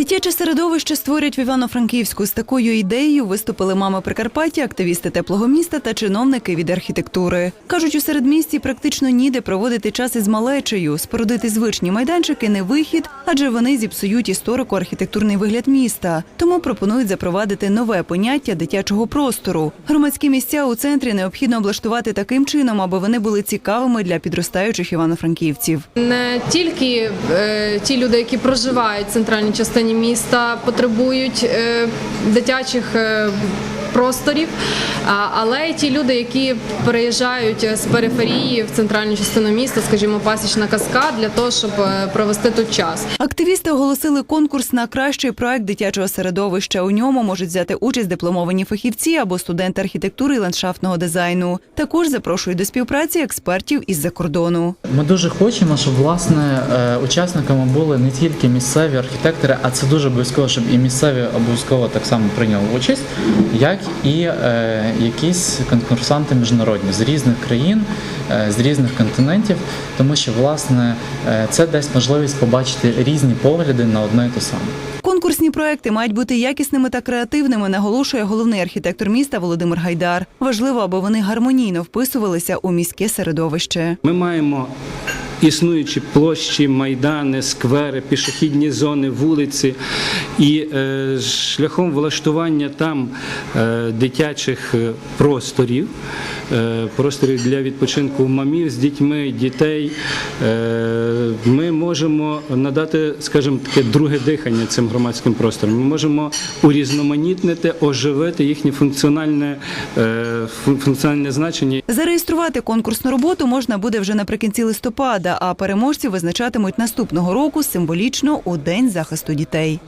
Дитяче середовище створять в Івано-Франківську. З такою ідеєю виступили мами Прикарпаття, активісти теплого міста та чиновники від архітектури. Кажуть, у середмісті практично ніде проводити час із малечею. Спорудити звичні майданчики не вихід, адже вони зіпсують історико-архітектурний вигляд міста. Тому пропонують запровадити нове поняття дитячого простору. Громадські місця у центрі необхідно облаштувати таким чином, аби вони були цікавими для підростаючих івано-франківців. Не тільки е, ті люди, які проживають в центральній частині міста, потребують е, дитячих е, просторів, але й ті люди, які переїжджають з периферії в центральну частину міста, скажімо, пасічна каскад, для того, щоб е, провести тут час. Активісти оголосили конкурс на кращий проект дитячого середовища. У ньому можуть взяти участь дипломовані фахівці або студенти архітектури і ландшафтного дизайну. Також запрошують до співпраці експертів із-за кордону. Ми дуже хочемо, щоб власне е, учасниками були не тільки місцеві архітектори, а це дуже обов'язково, щоб і місцеві обов'язково так само прийняли участь, як і е, якісь конкурсанти міжнародні з різних країн, е, з різних континентів, тому що власне е, це дасть можливість побачити різні погляди на одне і те саме. Конкурсні проекти мають бути якісними та креативними, наголошує головний архітектор міста Володимир Гайдар. Важливо, аби вони гармонійно вписувалися у міське середовище. Ми маємо існуючі площі, майдани, сквери, пішохідні зони, вулиці, і е, шляхом влаштування там е, дитячих е, просторів, просторів для відпочинку мамів з дітьми, дітей, ми можемо надати, скажімо, таке друге дихання цим громадським просторам. Ми можемо урізноманітнити, оживити їхнє функціональне, функціональне значення. Зареєструвати конкурсну роботу можна буде вже наприкінці листопада, а переможців визначатимуть наступного року символічно у День захисту дітей.